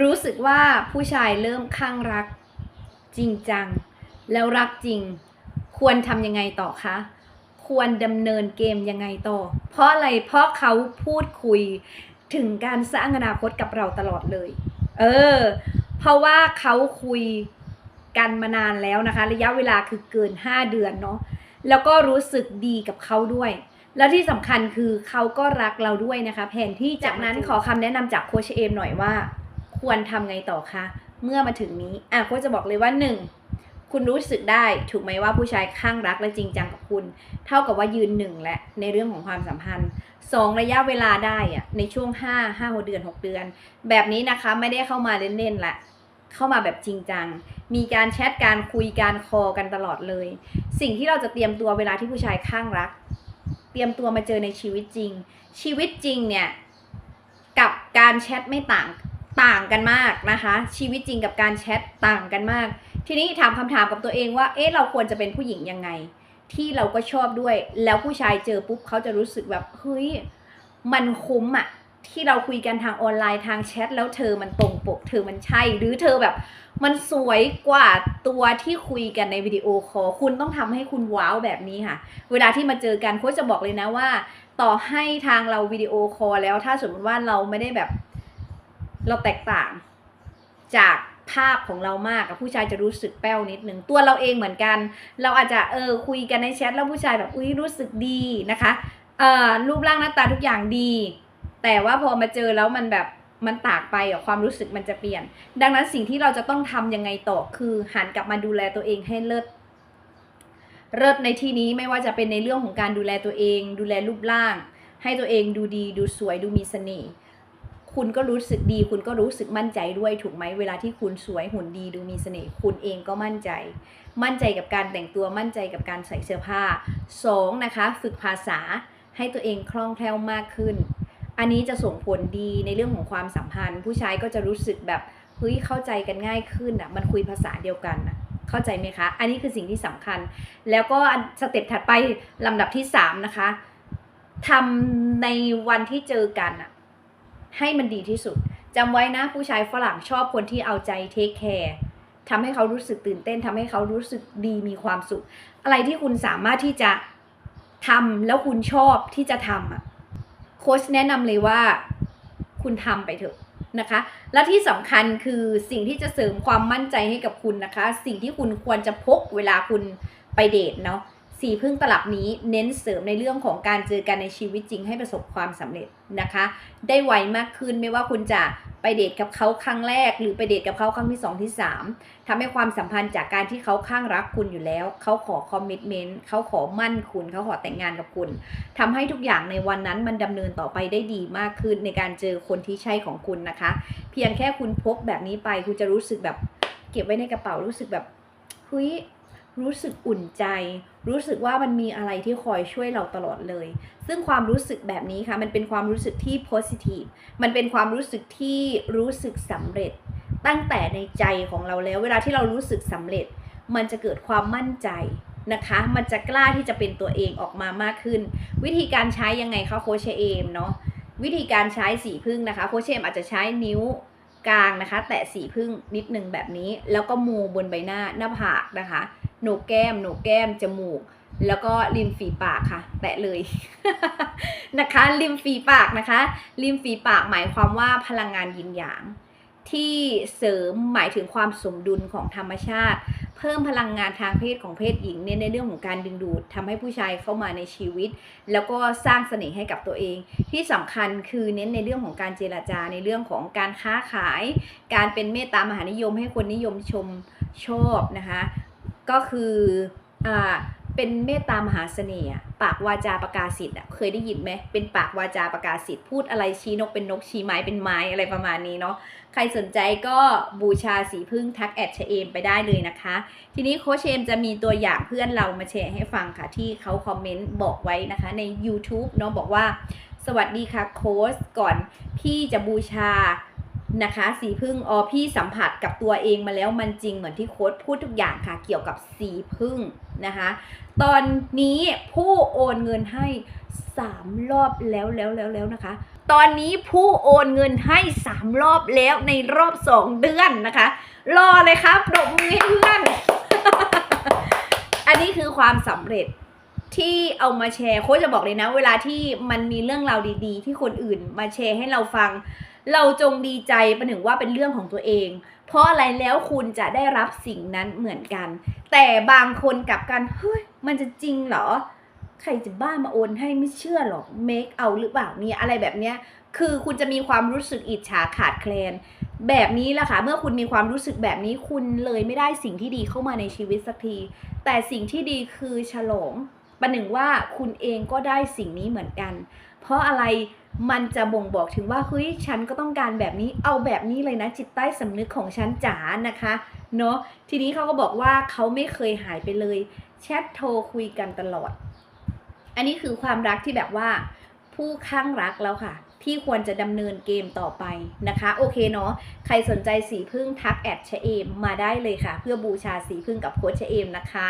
รู้สึกว่าผู้ชายเริ่มข้างรักจริงจัง แล้วรักจริง ควรทำยังไงต่อคะ ควรดำเนินเกมยังไงต่อ เพราะอะไร เพราะเขาพูดคุยถึงการสร้างอนาคตกับเราตลอดเลย เออ เพราะว่าเขาคุยกันมานานแล้วนะคะ ระยะเวลาคือเกิน 5 เดือนเนาะ แล้วก็รู้สึกดีกับเขาด้วย แล้วที่สำคัญคือเขาก็รักเราด้วยนะคะ แผนที่จากนั้นขอคำแนะนำจากโคชเอมหน่อยว่า ควรทำไงต่อคะ เมื่อมาถึงนี้อะโค้ชจะบอกเลยว่าหนึ่งคุณรู้สึกได้ถูกไหมว่าผู้ชายข้างรักและจริงจังกับคุณ เท่ากับว่ายืนหนึ่งและในเรื่องของความสัมพันธ์สองระยะเวลาได้อะในช่วงห้าห้าเดือนหกเดือน แบบนี้นะคะไม่ได้เข้ามาเล่นๆละเข้ามาแบบจริงจัง มีการแชทการคุยการคอกันตลอดเลย สิ่งที่เราจะเตรียมตัวเวลาที่ผู้ชายข้างรัก เตรียมตัวมาเจอในชีวิตจริง ชีวิตจริงเนี่ย กับการแชทไม่ต่าง ต่างกันมากนะคะ ชีวิตจริงกับการแชทต่างกันมาก ทีนี้ถามคำถามกับตัวเองว่า เอ๊ะเราควรจะเป็นผู้หญิงยังไง ที่เราก็ชอบด้วย แล้วผู้ชายเจอปุ๊บเขาจะรู้สึกแบบเฮ้ยมันคุ้มอะที่เราคุยกันทางออนไลน์ทางแชทแล้วเธอมันตรงปก เธอมันใช่ หรือเธอแบบ มันสวยกว่าตัวที่คุยกันในวิดีโอคอลคุณต้องทำให้คุณว้าวแบบนี้ค่ะ เวลาที่มาเจอกันโค้ชจะบอกเลยนะว่า ต่อให้ทางเราวิดีโอคอลแล้วถ้าสมมติว่าเราไม่ได้แบบ เราแตกต่างจากภาพของเรามากอะผู้ชายจะรู้สึกแป้วนิดนึงตัวเราเองเหมือนกัน เราอาจจะเออคุยกันในแชทแล้วผู้ชายแบบอุ้ยรู้สึกดีนะคะเอ่อรูปร่างหน้าตาทุกอย่างดี แต่ว่าพอมาเจอแล้วมันแบบมันตากไปอะความรู้สึกมันจะเปลี่ยน ดังนั้นสิ่งที่เราจะต้องทำยังไงต่อคือหันกลับมาดูแลตัวเองให้เลิศเลิศในที่นี้ไม่ว่าจะเป็นในเรื่องของการดูแลตัวเอง ดูแลรูปร่าง ให้ตัวเองดูดีดูสวยดูมีเสน่ห์ คุณก็รู้สึกดี คุณก็รู้สึกมั่นใจด้วยถูกไหมเวลาที่คุณสวยหุ่นดีดูมีเสน่ห์คุณเองก็มั่นใจ มั่นใจกับการแต่งตัวมั่นใจกับการใส่เสื้อผ้าสองนะคะ ฝึกภาษาให้ตัวเองคล่องแคล่วมากขึ้น อันนี้จะส่งผลดีในเรื่องของความสัมพันธ์ ผู้ชายก็จะรู้สึกแบบเฮ้ยเข้าใจกันง่ายขึ้นอะมันคุยภาษาเดียวกันอะเข้าใจไหมคะ อันนี้คือสิ่งที่สำคัญ แล้วก็สเต็ปถัดไปลำดับที่สามนะคะทำในวันที่เจอกันอะ ให้มันดีที่สุดจำไว้นะผู้ชายฝรั่งชอบคนที่เอาใจเทคแคร์ทำให้เขารู้สึกตื่นเต้นทำให้เขารู้สึกดีมีความสุข อะไรที่คุณสามารถที่จะทำแล้วคุณชอบที่จะทำอะโค้ชแนะนำเลยว่าคุณทำไปเถอะนะคะ และที่สำคัญคือสิ่งที่จะเสริมความมั่นใจให้กับคุณนะคะ สิ่งที่คุณควรจะพกเวลาคุณไปเดทเนาะ สีพึ่งตลับนี้เน้นเสริมในเรื่องของการเจอกันในชีวิตจริงให้ประสบความสำเร็จนะคะ ได้ไวมากขึ้นไม่ว่าคุณจะไปเดทกับเขาครั้งแรก หรือไปเดทกับเขาครั้งที่ 2 ที่ 3ทำให้ความสัมพันธ์จากการที่เขาข้างรักคุณอยู่แล้ว เขาขอคอมมิชเมนต์เขาขอมั่นคุณเขาขอแต่งงานกับคุณทำให้ทุกอย่างในวันนั้นมันดำเนินต่อไปได้ดีมากขึ้นในการเจอคนที่ใช่ของคุณนะคะ เพียงแค่คุณพกแบบนี้ไปคุณจะรู้สึกแบบเก็บไว้ในกระเป๋ารู้สึกแบบเฮ้ยรู้สึกอุ่นใจ รู้สึกว่ามันมีอะไรที่คอยช่วยเราตลอดเลย ซึ่งความรู้สึกแบบนี้ค่ะ มันเป็นความรู้สึกที่ positive มันเป็นความรู้สึกที่รู้สึกสำเร็จ ตั้งแต่ในใจของเราแล้ว เวลาที่เรารู้สึกสำเร็จ มันจะเกิดความมั่นใจนะคะ มันจะกล้าที่จะเป็นตัวเองออกมามากขึ้น วิธีการใช้ยังไงคะโคเชเอมเนาะ วิธีการใช้สีพึ่งนะคะโคเชเอมอาจจะใช้นิ้วกลางนะคะ แตะสีพึ่งนิดนึงแบบนี้ แล้วก็มูบนใบหน้าหน้าผากนะคะ โหนกแก้มโหนกแก้ม จมูก แล้วก็ริมฝีปากค่ะ แตะเลย นะคะ ริมฝีปากนะคะ ริมฝีปากหมายความว่าพลังงานยินหยาง ที่เสริมหมายถึงความสมดุลของธรรมชาติ เพิ่มพลังงานทางเพศของเพศหญิงเน้นในเรื่องของการดึงดูดทำให้ผู้ชายเข้ามาในชีวิต แล้วก็สร้างเสน่ห์ให้กับตัวเอง ที่สำคัญคือเน้นในเรื่องของการเจรจาในเรื่องของการค้าขาย การเป็นเมตตามหานิยมให้คนนิยมชมชอบนะคะ ก็คืออ่าเป็นเมตตามหาเสน่ห์ปากวาจาประกาศสิทธิ์เคยได้ยินไหมเป็นปากวาจาประกาศสิทธิ์พูดอะไรชี้นกเป็นนกชี้ไม้เป็นไม้อะไรประมาณนี้เนาะใครสนใจก็บูชาสีพึ่งทักแอดเชเอมไปได้เลยนะคะ ทีนี้โคชเชมจะมีตัวอย่างเพื่อนเรามาแชร์ให้ฟังค่ะ ที่เขาคอมเมนต์บอกไว้นะคะใน YouTube เนาะบอกว่า สวัสดีค่ะโค้ชก่อนพี่จะบูชา นะคะสีพึ่งอ๋อพี่สัมผัสกับตัวเองมาแล้วมันจริงเหมือนที่โค้ดพูดทุกอย่างค่ะ เกี่ยวกับสีพึ่งนะคะ ตอนนี้ผู้โอนเงินให้3รอบแล้วแล้วแล้วแล้วนะคะ ตอนนี้ผู้โอนเงินให้สามรอบแล้วในรอบสองเดือนนะคะ รอเลยครับปรบมือให้เพื่อน อันนี้คือความสำเร็จที่เอามาแชร์โค้ชจะบอกเลยนะ เวลาที่มันมีเรื่องราวดี ๆ ที่คนอื่นมาแชร์ให้เราฟัง เราจงดีใจประหนึ่งว่าเป็นเรื่องของตัวเอง เพราะอะไรแล้วคุณจะได้รับสิ่งนั้นเหมือนกัน แต่บางคนกลับกันเฮ้ยมันจะจริงเหรอ ใครจะบ้ามาโอนให้ไม่เชื่อหรอกเมคเอาหรือเปล่าเนี่ยอะไรแบบเนี้ยคือคุณจะมีความรู้สึกอิจฉาขาดแคลน แบบนี้แหละค่ะ เมื่อคุณมีความรู้สึกแบบนี้คุณเลยไม่ได้สิ่งที่ดีเข้ามาในชีวิตสักที แต่สิ่งที่ดีคือฉลองประหนึ่งว่าคุณเองก็ได้สิ่งนี้เหมือนกัน เพราะอะไรมันจะบ่งบอกถึงว่าเฮ้ยฉันก็ต้องการแบบนี้เอาแบบนี้เลยนะ จิตใต้สำนึกของฉันจ๋านะคะเนาะทีนี้เขาก็บอกว่าเขาไม่เคยหายไปเลยแชทโทรคุยกันตลอด อันนี้คือความรักที่แบบว่าผู้ข้างรักแล้วค่ะ ที่ควรจะดำเนินเกมต่อไปนะคะ โอเคเนาะใครสนใจสีพึ่งทักแอดชเอมมาได้เลยค่ะ เพื่อบูชาสีพึ่งกับโค้ชชะเอมนะคะ